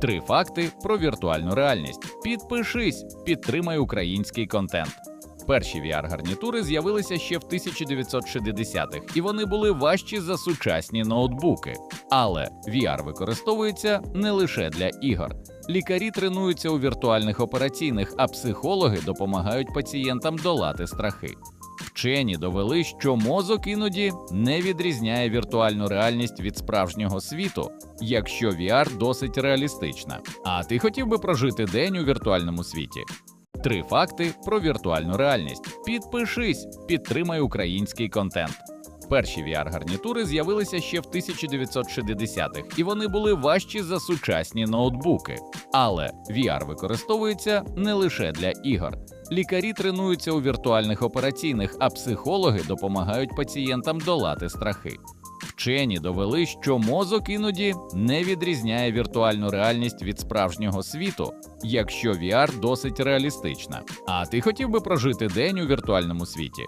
Три факти про віртуальну реальність. Підпишись, підтримай український контент. Перші VR-гарнітури з'явилися ще в 1960-х, і вони були важчі за сучасні ноутбуки. Але VR використовується не лише для ігор. Лікарі тренуються у віртуальних операційних, а психологи допомагають пацієнтам долати страхи. Вчені довели, що мозок іноді не відрізняє віртуальну реальність від справжнього світу, якщо VR досить реалістична. А ти хотів би прожити день у віртуальному світі? Три факти про віртуальну реальність. Підпишись, підтримай український контент. Перші VR-гарнітури з'явилися ще в 1960-х, і вони були важчі за сучасні ноутбуки. Але VR використовується не лише для ігор. Лікарі тренуються у віртуальних операційних, а психологи допомагають пацієнтам долати страхи. Вчені довели, що мозок іноді не відрізняє віртуальну реальність від справжнього світу, якщо VR досить реалістична. А ти хотів би прожити день у віртуальному світі?